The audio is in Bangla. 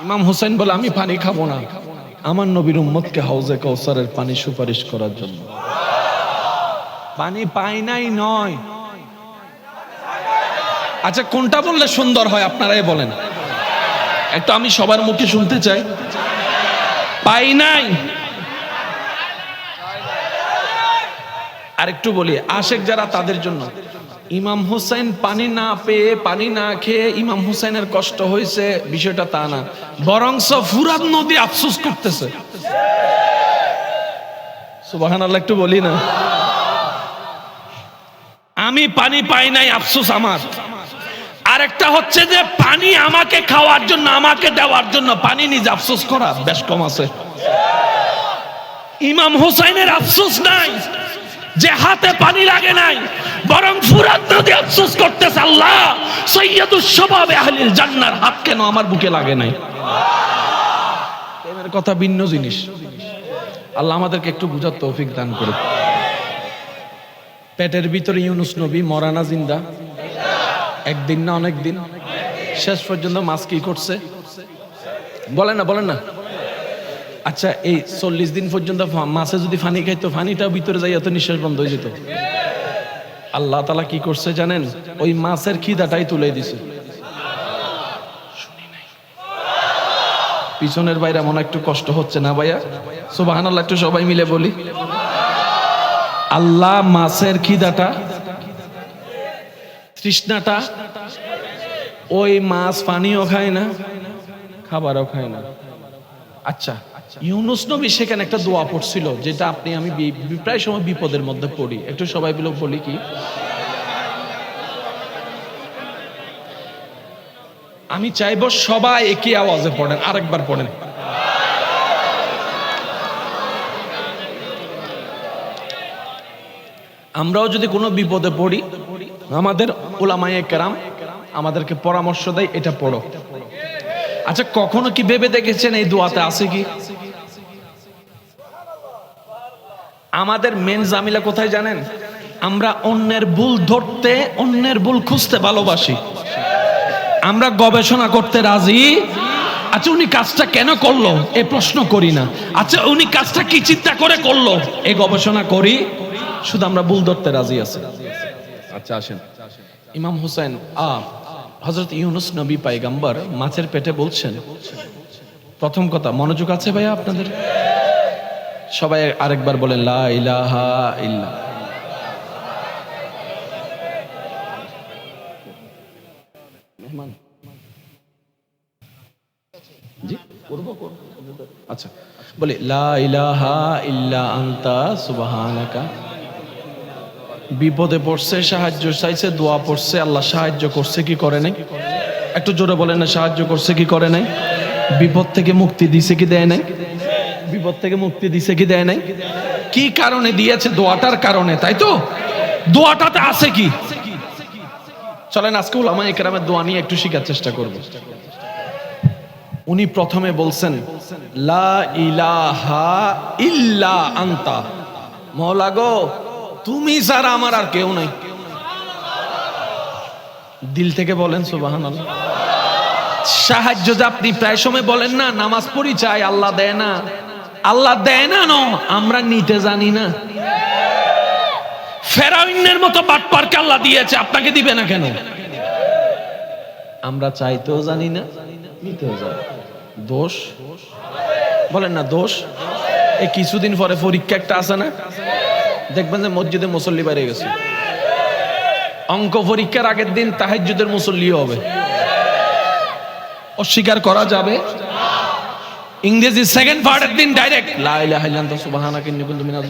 ইমাম হুসাইন বলে, আমি পানি খাব না। আমার নবীর উম্মতকে হাউজে কৌসারের পানি সুপারিশ করার জন্য। পানি পাই নাই নয়। আচ্ছা কোনটা বললে সুন্দর হয়, আপনারাই বলেন। একটু আমি সবার মুখে শুনতে চাই। পাই নাই। আরেকটু বলি, আশেক যারা তাদের জন্য ইমাম হুসাইন পানি না পেয়ে, পানি না খেয়ে ইমাম হুসাইনের কষ্ট হয়েছে, বিষয়টা তা না। বরং ফুরাত নদী আফসোস করতেছে। একটু বলি না। আমি পানি পাই নাই, আফসোস আমার। আরেকটা হচ্ছে যে, পানি আমাকে খাওয়ার জন্য, আমাকে দেওয়ার জন্য পানি নিজে আফসোস করা বেশ কম আছে। ইমাম হুসাইনের আফসোস নাই। যে হাতে পানি লাগে নাই, বরং ফুরাত নদী আফসোস করতেছে, আল্লাহ সৈয়দুস সবাবে আহলিল জান্নার হাত কেন আমার বুকে লাগে নাই? প্রেমের কথা ভিন্ন জিনিস। আল্লাহ আমাদেরকে একটু বুঝার তৌফিক দান করে পেটের ভিতরে ইউনুস নবী, মরানা জিন্দা। একদিন না অনেক দিন শেষ পর্যন্ত মাছ কি করছে? বলেন না বলেন না। আচ্ছা এই চল্লিশ দিন পর্যন্ত মাছে যদি ফানি খাইতো, ফানিটাও ভিতরে যাই এত নিঃশ্বাস বন্ধ হয়ে যেত। আল্লাহ তালা কি করছে জানেন? ওই মাছের খিদাটাই তুলে দিছে। পিছনের বাইরে মনে একটু কষ্ট হচ্ছে না ভাইয়া? সুবাহান আল্লাহ একটু সবাই মিলে বলি। আল্লাহ মাছের খিদাটা, তৃষ্ণাটা, ওই মাছ পানিও খায় না, খাবারও খায় না। আচ্ছা ইউনুস নবী সেখানে একটা দোয়া পড়ছিল, যেটা আপনি, আমি প্রায় সময় বিপদের মধ্যে পড়ি। একটু সবাই মিলে বলি কি? আমি চাইব সবাই একই আওয়াজে পড়েন, আরেকবার পড়েন। আমরাও যদি কোনো বিপদে পড়ি, আমাদের ওলামায়ে কেরাম আমাদেরকে পরামর্শ দেয়, এটা পড়ো। আচ্ছা কখনো কি ভেবে দেখেছেন এই দোয়াতে আছে কি? আমাদের মেন জামিলা কোথায় জানেন? আমরা অন্যের ভুল ধরতে, অন্যের ভুল খুঁজতে ভালোবাসি। আমরা গবেষণা করতে রাজি। আচ্ছা উনি কাজটা কেন করল? এ প্রশ্ন করি না। আচ্ছা উনি কাজটা কি চিন্তা করে করল? এ গবেষণা করি। শুধু আমরা ভুল ধরতে রাজি আছি। আচ্ছা আসেন। ইমাম হুসাইন, আ হজরত ইউনুস নবী পাইগাম্বার মাছের পেটে বলছেন, প্রথম কথা, মনোযোগ আছে ভাইয়া আপনাদের? সবাই আরেকবার বলেন ইল্লা আচ্ছা বলে, লা ইলাহা ইল্লা বিপদে পড়ছে, সাহায্য চাইছে, দোয়া পড়ছে, আল্লাহ সাহায্য করছে, কি করে নাই? একটু জোরে বলেন না, সাহায্য করছে, কি করে নাই? বিপদ থেকে মুক্তি দিছে, কি দেয় নাই? বিপদ থেকে মুক্তি দিছে কি দেয় নাই? কি কারণে দিয়েছে? দোয়াটার কারণে, তাই তো? দোয়াটাতে আছে কি? চলেন, আজকে উলামা একরামের দোয়া নিয়ে একটু শেখার চেষ্টা করব। উনি প্রথমে বলছেন, লা ইলাহা ইল্লা আনতা। মৌলা গো, তুমি ছাড়া আমার আর কেউ নাই। দিল থেকে বলেন সুবাহান সাহায্য যে আপনি প্রায় সময় বলেন না, নামাজ পড়ি চাই, আল্লাহ দেয় না। আল্লাহ দেয় না, ন, আমরা নিতে জানি না। ফেরাউনের মতো বাটপারকে আল্লাহ দিয়েছে, আপনাকে দিবে না কেন? আমরা চাইতেও জানি না, নিতেও জানি দোষ? বলেন না, দোষ? এই কিছুদিন পরে পরীক্ষা একটা আছে না? দেখবেন যে মসজিদে মুসল্লি বেড়ে গেছে। অঙ্ক পরীক্ষার আগের দিন তাহাজ্জুদের মুসল্লিও হবে। অস্বীকার করা যাবে? ইংরেজি সেকেন্ড পার্টের দিন ডাইরেক্ট লাইলা হাইলান্ত কিন্তু ইন্নী কুনতু